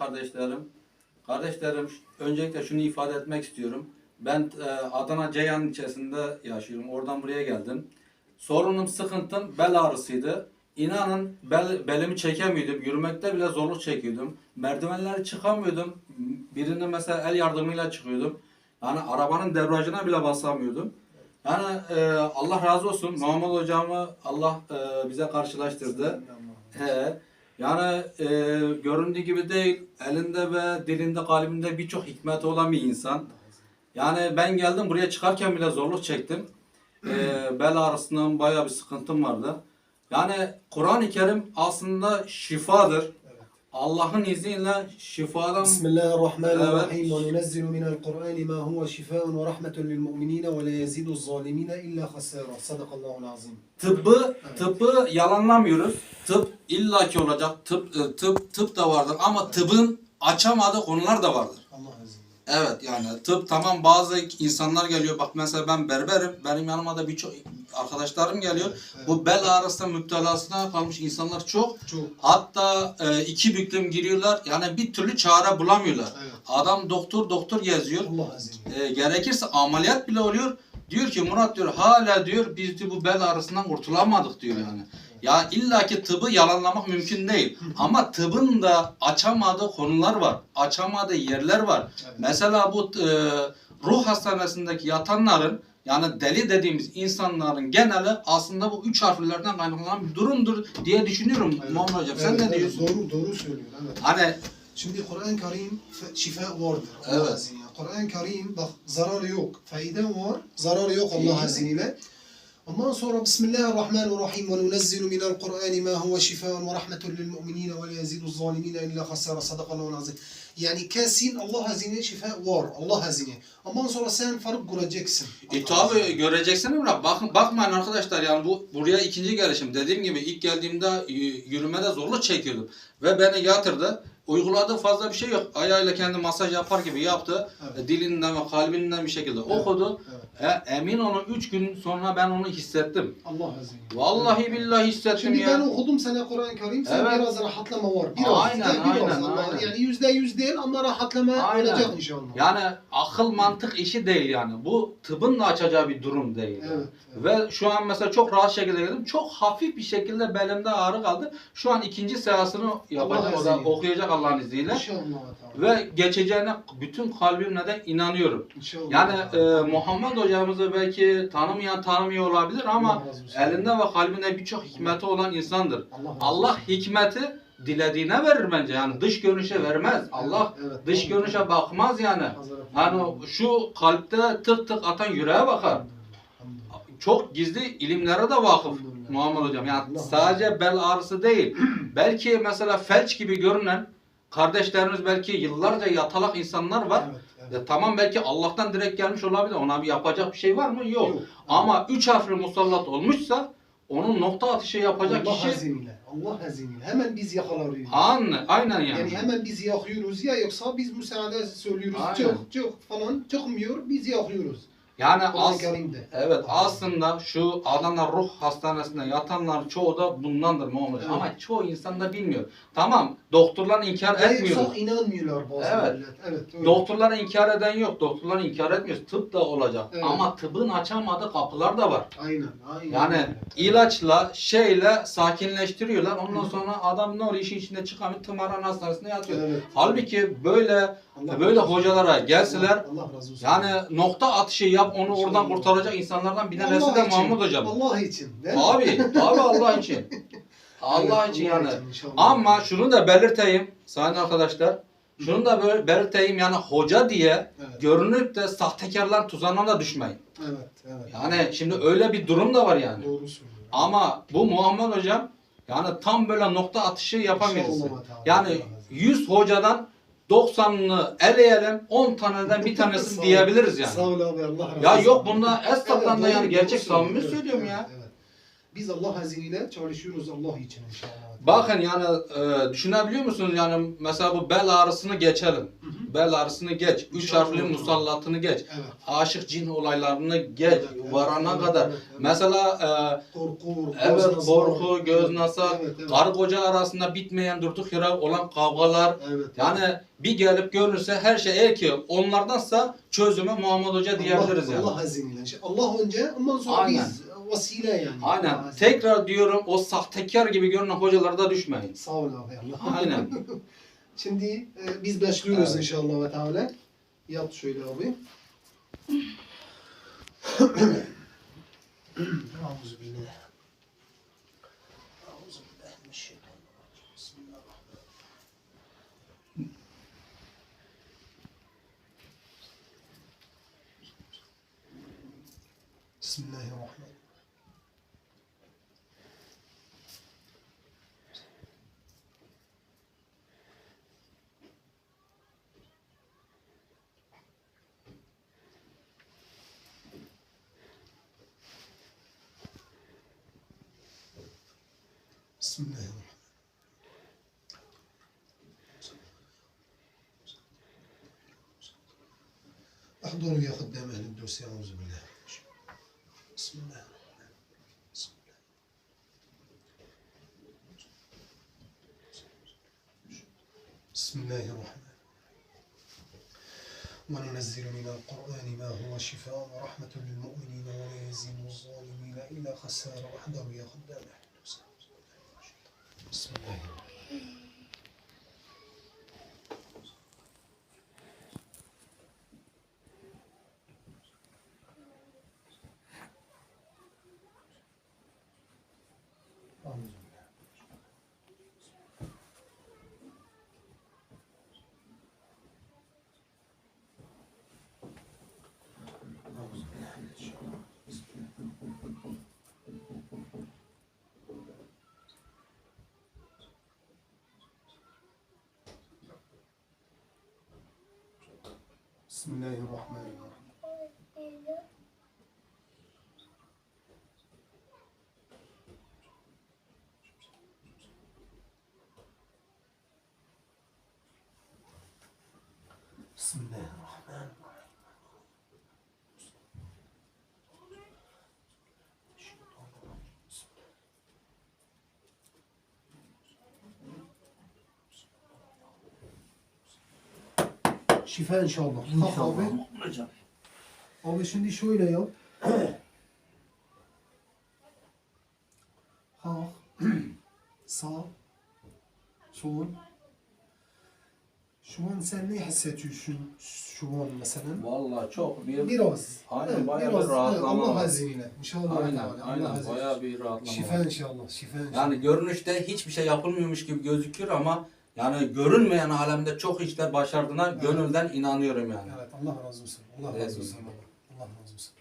kardeşlerim. Kardeşlerim öncelikle şunu ifade etmek istiyorum. Ben e, Adana Ceyhan ilçesinde yaşıyorum. Oradan buraya geldim. Sorunum, sıkıntım bel ağrısıydı. İnanın bel, belimi çekemiyordum. Yürümekte bile zorluk çekiyordum. Merdivenleri çıkamıyordum. Birine mesela el yardımıyla çıkıyordum. Yani arabanın debriyajına bile basamıyordum. Yani e, Allah razı olsun. Muhammed hocamı Allah e, bize karşılaştırdı. He. Yani e, göründüğü gibi değil, elinde ve dilinde, kalbinde birçok hikmeti olan bir insan. Yani ben geldim buraya çıkarken bile zorluk çektim. E, bel ağrısından bayağı bir sıkıntım vardı. Yani Kur'an-ı Kerim aslında şifadır. Allah'ın izniyle şifadan Bismillahirrahmanirrahim. Evet. Ve nunezzilu minel Kur'ani ma huve şifaun ve rahmetun lil mu'minine ve la yezidu zalimine illa hasara. Sadakallahul azim. Tıbbı, evet. tıbbı yalanlamıyoruz. Tıp illaki olacak. Tıp, e, tıp, tıp da vardır ama evet. tıbbın açamadığı konular da vardır. Allah razı Evet yani tıp tamam bazı insanlar geliyor. Bak mesela ben berberim. Benim yanıma da birçok arkadaşlarım geliyor. Evet. Bu bel ağrısına müptelasına kalmış insanlar çok. Çok. Hatta e, iki büklüm giriyorlar. Yani bir türlü çare bulamıyorlar. Evet. Adam doktor doktor geziyor. E, gerekirse ameliyat bile oluyor. Diyor ki Murat diyor hala diyor biz diyor, bu bel ağrısından kurtulamadık diyor yani. Ya illaki tıbbı yalanlamak mümkün değil. Ama tıbbın da açamadığı konular var. Açamadığı yerler var. Evet. Mesela bu e, ruh hastanesindeki yatanların yani deli dediğimiz insanların geneli aslında bu üç harflerden kaynaklanan bir durumdur diye düşünüyorum Evet. Muhammed Hocam. Sen Evet, ne evet, diyorsun? Doğru, doğru söylüyor. Evet. Hani Şimdi Kur'an-ı Kerim şifa vardır. Allah Evet. Kur'an-ı Kerim bak zararı yok. Faide var. Zararı yok. Allah azniyle. Ondan sonra Bismillahirrahmanirrahim ve nunezzilu minel Kur'ani ma huve şifaun ve rahmetun lil mu'minine ve la yazidu illa hasara sadakallahu azim. Yani kesin Allah azine şifa var. Allah azine. Ondan sonra sen fark göreceksin. E tabi göreceksin ama bakın bakmayın arkadaşlar yani bu buraya ikinci gelişim. Dediğim gibi ilk geldiğimde y- yürümede zorluk çekiyordum ve beni yatırdı. Uyguladığı fazla bir şey yok. Ayağıyla kendi masaj yapar gibi yaptı. Evet. E, Dilinden ve kalbinden bir şekilde okudu. Evet. E, emin olun 3 gün sonra ben onu hissettim. Allah azine. Vallahi billahi hissettim Şimdi ya. ben okudum sana Kur'an-ı Kerim. Sen Evet. biraz rahatlama var. Biraz. Aynen, ya biraz aynen, Allah. aynen. Yani yüzde yüz değil ama rahatlama Aynen. olacak inşallah. Yani akıl mantık işi değil yani. Bu tıbbın da açacağı bir durum değil. Evet, evet. Ve şu an mesela çok rahat şekilde geldim. Çok hafif bir şekilde belimde ağrı kaldı. Şu an ikinci seansını yapacak. O da izniyle. Okuyacak Allah'ın izniyle. İnşallah. Ve geçeceğine bütün kalbimle de inanıyorum. İnşallah. Yani e, Muhammed hocamızı belki tanımayan tanımıyor olabilir ama elinde ve kalbinde birçok hikmeti olan insandır. Allah, Allah hikmeti dilediğine verir bence. Yani dış görünüşe vermez. Allah Evet, evet. dış görünüşe bakmaz yani. Hani şu kalpte tık tık atan yüreğe bakar. Çok gizli ilimlere de vakıf. Muhammed hocam. Yani sadece bel ağrısı değil. belki mesela felç gibi görünen kardeşlerimiz belki yıllarca yatalak insanlar var. Evet, evet. Ya tamam belki Allah'tan direkt gelmiş olabilir. Ona bir yapacak bir şey var mı? Yok. Yok. Ama üç harfli musallat olmuşsa onun nokta atışı yapacak Allah kişi haziniyle. Allah haziniyle. Hemen biz yakalarıyoruz. Aynen, aynen yani. Yani hemen biz yakıyoruz ya yoksa biz müsaade söylüyoruz. Aynen. Çok çok falan çıkmıyor. Biz yakıyoruz. Yani as. Evet aslında şu Adana Ruh Hastanesi'nde yatanların çoğu da bundandır Muhammed. Evet. Ama çoğu insan da bilmiyor. Tamam doktorlar inkar Ya etmiyoruz. yoksa inanmıyorlar bazı Evet. millet. Evet. öyle. Doktorlara inkar eden yok. Doktorlar inkar etmiyoruz. Tıp da olacak. Evet. Ama tıbbın açamadığı kapılar da var. Aynen. Aynen. Yani öyle. ilaçla, şeyle sakinleştiriyorlar. Ondan sonra adam ne oluyor işin içinde çıkamıyor. Tımarhane hastanesinde yatıyor. Evet. Halbuki böyle Allah böyle razı hocalara gelseler Allah, Allah razı olsun. yani nokta atışı yap onu oradan kurtaracak insanlardan bir tanesi de Muhammed hocam. Allah için. değil mi? Abi, tabi Allah için. Allah Evet, için yani. Ama şunu da belirteyim sayın arkadaşlar. Şunu da böyle belirteyim yani hoca diye Evet. görünüp de sahtekarların tuzağına da düşmeyin. Evet, evet. Yani şimdi öyle bir durum da var yani. Doğru söylüyor. Ama bu Muhammed hocam yani tam böyle nokta atışı yapan birisi. İnşallah Teala. Yani 100 hocadan 90'ını eleyelim 10 taneden bir Sağ tanesini ol. diyebiliriz Sağ yani. ol abi Allah razı olsun. Ya yok bunda Evet, da doğru, yani gerçek samimi Evet, söylüyorum evet, ya. evet. Biz Allah haziniyle çalışıyoruz Allah için inşallah. Bakın yani e, düşünebiliyor musunuz yani mesela bu bel ağrısını geçelim. Hı hı. bel ağrısını geç. Üç İnşallah. harfli musallatını geç. Evet. Aşık cin olaylarını geç. Evet, evet, varana evet, kadar. evet, evet. Mesela e, Korku, Evet göz korku, göz Evet, nasar, evet, evet. karı koca arasında bitmeyen durduk yere olan kavgalar. Evet. Yani bir gelip görülse her şey eğer ki onlardansa çözümü Muhammed Hoca diyebiliriz Allah, yani. Allah aziniyle. Allah önce ondan sonra Aynen. biz vesile yani. Aynen. Aziniyle. Tekrar diyorum o sahtekar gibi görünen hocalara da düşmeyin. Sağ ol abi Allah. Aynen. Şimdi e, biz başlıyoruz Evet. inşallah ve teala. Yat şöyle abi. Euzubillah. Euzubillahimineşşeytanirracim. Bismillahirrahmanirrahim. Bismillahirrahmanirrahim. Bismillahirrahmanirrahim. احضروا يا خدام أهل الدوس أعوذ بالله بسم الله الرحمن الرحيم. بسم الله بسم الله الرحمن الرحيم. وننزل من القرآن ما هو شفاء ورحمة للمؤمنين ولا يزيد الظالمين إلا خسارة واحذروا يا خدام Smile. Bismillahirrahmanirrahim. Bismillah. Şifa inşallah. Kalk abi. Hocam. Abi şimdi şöyle yap. Kalk. Sağ. Sol. Şu an sen ne hissediyorsun şu an mesela? Vallahi çok bir Biraz. Aynen, Evet, bayağı biraz. bir rahatlama Allah var. izniyle. İnşallah. aynen Allah aynen bayağı bir rahatlama Şifa inşallah. Şifa inşallah. Yani görünüşte hiçbir şey yapılmıyormuş gibi gözüküyor ama yani görünmeyen alemde çok işler başardığına Evet. gönülden inanıyorum yani. Evet Allah razı olsun. Allah razı olsun. Allah razı olsun.